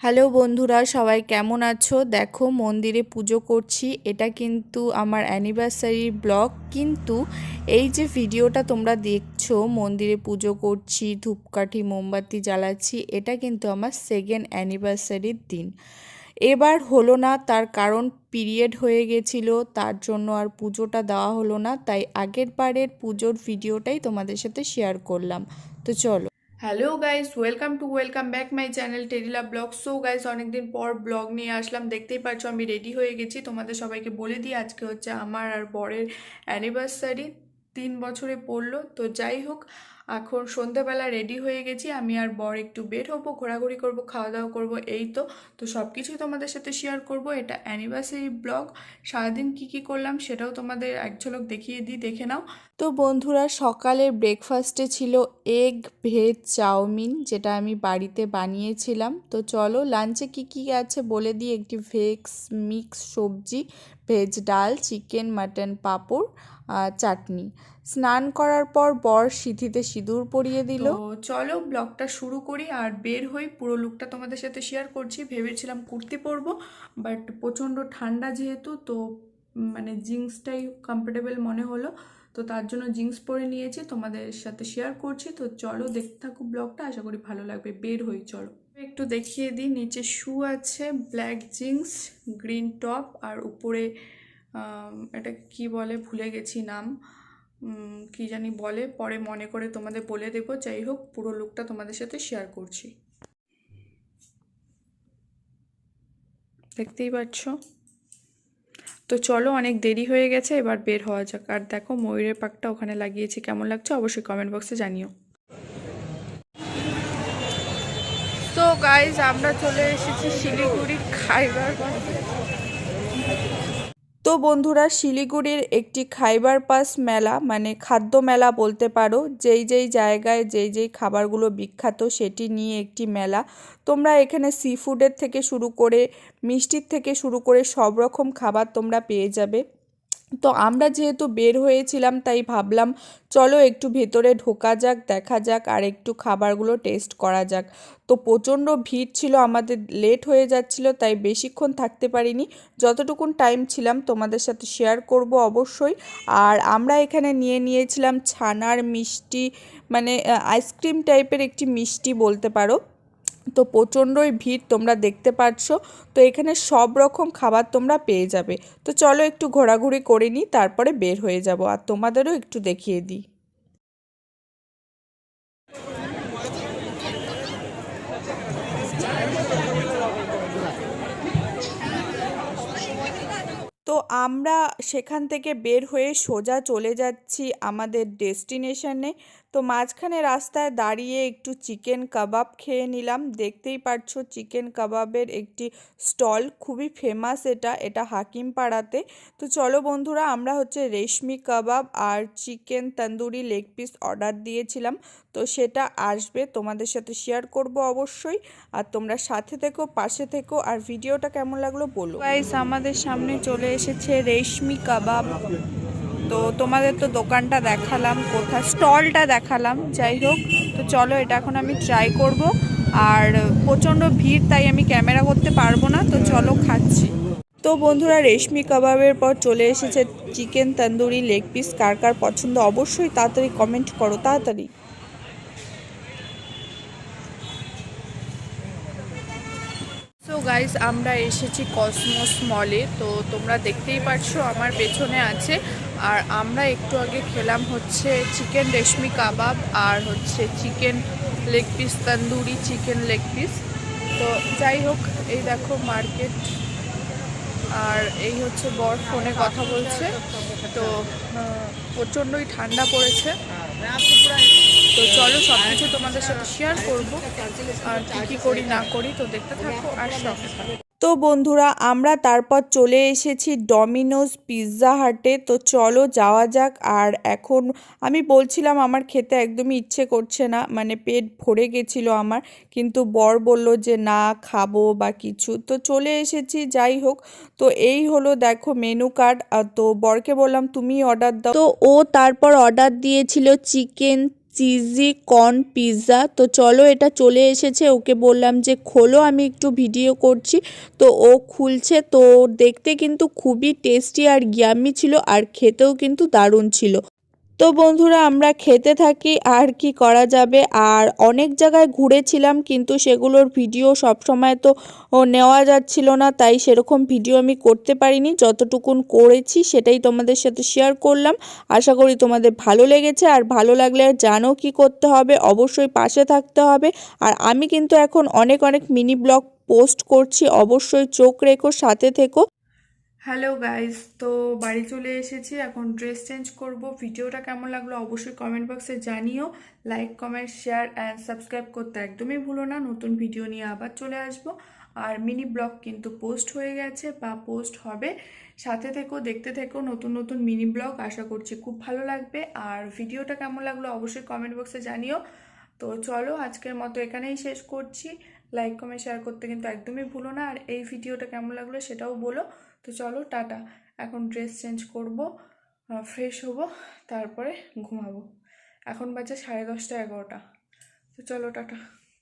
Hello বন্ধুরা, সবাই কেমন আছো? দেখো, মন্দিরে পুজো করছি। এটা কিন্তু আমার অ্যানিভার্সারি ব্লগ কিন্তু এই যে ভিডিওটা তোমরা দেখছ, মন্দিরে পুজো করছি, ধূপকাঠি, মোমবাতি জ্বালাচ্ছি, এটা কিন্তু আমার সেকেন্ড অ্যানিভার্সারির দিন। এবার হলো না, তার কারণ পিরিয়ড হয়ে গেছিল, তার জন্য আর পুজোটা দেওয়া হলো না, তাই আগের বারের পুজোর ভিডিওটাই তোমাদের সাথে শেয়ার করলাম। তো চলো। Hello guys welcome to welcome back my channel টেরিলা blog so guys অনেকদিন পর ব্লগ নিয়ে আসলাম। দেখতেই পাচ্ছ, আমি রেডি হয়ে গেছি। তোমাদের সবাইকে বলে দিই, আজকে হচ্ছে আমার আর বরের অ্যানিভার্সারি তিন বছরে পড়ল। তো যাই হোক, এখন সন্ধ্যাবেলা রেডি হয়ে গেছি। আমি আর বর একটু বের হব, ঘোরাঘুরি করব খাওয়া দাওয়া করব, এই তো। তো সব কিছুই তোমাদের সাথে শেয়ার করব। এটা অ্যানিভার্সারি ব্লগ সারাদিন কি কি করলাম সেটাও তোমাদের এক ঝলক দেখিয়ে দিই, দেখে নাও। তো বন্ধুরা, সকালের ব্রেকফাস্টে ছিল এগ ভেজ চাউমিন, যেটা আমি বাড়িতে বানিয়েছিলাম। তো চলো লাঞ্চে কি কি আছে বলে দিই? একটি ভেজ মিক্স সবজি ভেজ ডাল চিকেন মাটন পাঁপড়। চাটনি। স্নান করার পর বর সিঁথিতে সিঁদুর পরিয়ে দিল। চলো ব্লগটা শুরু করি আর বের হই। পুরো লুকটা তোমাদের সাথে শেয়ার করছি। ভেবেছিলাম কুর্তি পরবো বাট প্রচণ্ড ঠান্ডা যেহেতু, তো মানে জিন্সটাই কমফোর্টেবল মনে হলো। তো তার জন্য জিন্স পরে নিয়েছি, তোমাদের সাথে শেয়ার করছি। তো চলো দেখতে থাকো ব্লগটা, আশা করি ভালো লাগবে। বের হই, চলো। একটু দেখিয়ে দিই, নিচে শু আছে ব্ল্যাক জিন্স গ্রিন টপ আর উপরে এটা কি বলে? ভুলে গেছি নাম। কি জানি বলে? পরে মনে করে তোমাদের বলে দেবো যাই হোক, পুরো লুকটা তোমাদের সাথে শেয়ার করছি। দেখতেই পাচ্ছ? তো চলো, অনেক দেরি হয়ে গেছে, এবার বের হওয়া যাক। আর দেখো, ময়ূরের পাকটা ওখানে লাগিয়েছি। কেমন লাগছে অবশ্যই কমেন্ট বক্সে জানিও। তো গাইজ আমরা চলে এসেছি শিলিগুড়ি খাইবার তো বন্ধুরা, শিলিগুড়ির একটি খাইবার পাস মেলা মানে খাদ্য মেলা বলতে পারো, যেই যেই জায়গায় যেই যেই খাবারগুলো বিখ্যাত সেটি নিয়ে একটি মেলা। তোমরা এখানে সি ফুডের থেকে শুরু করে, মিষ্টির থেকে শুরু করে সব রকম খাবার তোমরা পেয়ে যাবে। তো আমরা যেহেতু বের হয়েছিলাম, তাই ভাবলাম চলো একটু ভেতরে ঢোকা যাক, দেখা যাক, আর একটু খাবারগুলো টেস্ট করা যাক। তো প্রচণ্ড ভিড় ছিল, আমাদের লেট হয়ে যাচ্ছিল, তাই বেশিক্ষণ থাকতে পারিনি। যতটুকুন টাইম ছিলাম তোমাদের সাথে শেয়ার করব অবশ্যই। আর আমরা এখানে নিয়ে নিয়েছিলাম ছানার মিষ্টি মানে আইসক্রিম টাইপের একটি মিষ্টি বলতে পারো। তো প্রচণ্ডই ভিড় তোমরা দেখতে পাচ্ছ তো এখানে সব রকম খাবার তোমরা পেয়ে যাবে। তো চলো একটু ঘোরাঘুরি করে নিই, তারপরে বের হয়ে যাব। আর তোমাদেরও একটু দেখিয়ে দিই। তো আমরা সেখান থেকে বের হয়ে সোজা চলে যাচ্ছি আমাদের ডেস্টিনেশনে। তো মাঝখানে রাস্তায় দাঁড়িয়ে একটু চিকেন কাবাব খেয়ে নিলাম। দেখতেই পাচ্ছ চিকেন কাবাবের একটি স্টল, খুবই ফেমাস এটা এটা হাকিম পাড়াতে তো চলো বন্ধুরা, আমরা হচ্ছে রেশমি কাবাব আর chicken tandoori leg piece order দিয়েছিলাম। তো সেটা আসবে, তোমাদের সাথে শেয়ার করব অবশ্যই। আর তোমরা সাথে থেকো, পাশে থেকো, আর ভিডিওটা কেমন লাগল বলো। গাইস আমাদের সামনে চলে এসেছে রেশমি কাবাব। তো তোমাদের তো দোকানটা দেখালাম, কোথায় স্টলটা দেখালাম, যাই হোক, তো চলো এটা এখন আমি ট্রাই করব। আর প্রচণ্ড ভিড়, তাই আমি ক্যামেরা করতে পারব না, তো চলো খাচ্ছি। তো বন্ধুরা, রেশমি কাবাবের পর চলে এসেছে চিকেন তন্দুরি লেগ পিস কার কার পছন্দ, অবশ্যই তাড়াতাড়ি কমেন্ট করো, তাড়াতাড়ি। গাইস আমরা এসেছি কসমোস মলে তো তোমরা দেখতেই পাচ্ছ আমার পেছনে আছে। আর আমরা একটু আগে খেলাম হচ্ছে চিকেন রেশমি কাবাব আর হচ্ছে chicken leg piece tandoori chicken leg piece তো যাই হোক, এই দেখো মার্কেট আর এই হচ্ছে বর ফোনে কথা বলছে। তো প্রচণ্ডই ঠান্ডা পড়েছে। তো চলো সব কিছু তোমাদের সাথে শেয়ার করব। আর কী কী করি না করি তো দেখতে থাকো আর সঙ্গে থাকো। তো বন্ধুরা আমরা তারপর চলে এসেছি ডমিনোজ পিৎজা হাটে। তো চলো যাওয়া যাক। আর এখন আমি বলছিলাম আমার খেতে একদমই ইচ্ছে করছে না। মানে পেট ভরে গেছিল আমার। কিন্তু বর বলল যে না খাব বা কিছু। তো চলে এসেছি যাই হোক। তো এই হলো দেখো মেনু কার্ড তো বরকে বললাম তুমি অর্ডার দাও। তো ও তারপর অর্ডার দিয়েছিল চিকেন চিজি কর্ন পিৎজা তো চলো এটা চলে এসেছে, ওকে বললাম যে খোলো, আমি একটু ভিডিও করছি। তো ও খুলছে, তো দেখতে কিন্তু খুবই টেস্টি আর গ্যামি ছিল, আর খেতেও কিন্তু দারুণ ছিল। তো বন্ধুরা, আমরা খেতে থাকি, আর কি করা যাবে? আর অনেক জায়গায় ঘুরেছিলাম, কিন্তু সেগুলোর ভিডিও সব সময় তো নেওয়া যাচ্ছিল না, তাই সেরকম ভিডিও আমি করতে পারিনি। যতটুকুন করেছি, সেটাই তোমাদের সাথে শেয়ার করলাম। আশা করি তোমাদের ভালো লেগেছে, আর ভালো লাগলে জানো কি করতে হবে? অবশ্যই পাশে থাকতে হবে। আর আমি কিন্তু এখন অনেক অনেক মিনি ব্লগ পোস্ট করছি, অবশ্যই চোখ রেখো, সাথে থেকো। হ্যালো গাইস তো বাড়ি চলে এসেছি। এখন ড্রেস চেঞ্জ করব। ভিডিওটা কেমন লাগল অবশ্যই কমেন্ট বক্সে জানিও। Like comment share and subscribe করতে একদমই ভুলো না। নতুন ভিডিও নিয়ে আবার চলে আসব। আর মিনি ব্লগ কিন্তু পোস্ট হয়ে গেছে বা পোস্ট হবে। সাথে থেকেও দেখতে থেকেও নতুন নতুন মিনি ব্লগ আশা করছি খুব ভালো লাগবে। আর ভিডিওটা কেমন লাগল অবশ্যই কমেন্ট বক্সে জানিও। তো চলো, আজকের মতো এখানেই শেষ করছি। লাইক কমেন্ট শেয়ার করতে কিন্তু একদমই ভুলো না। আর এই ভিডিওটা কেমন লাগল সেটাও বলো। তো চলো, টাটা। এখন ড্রেস চেঞ্জ করব ফ্রেশ হব, তারপরে ঘুমাবো। এখন বাজে সাড়ে দশটা এগারোটা। তো চলো, টাটা।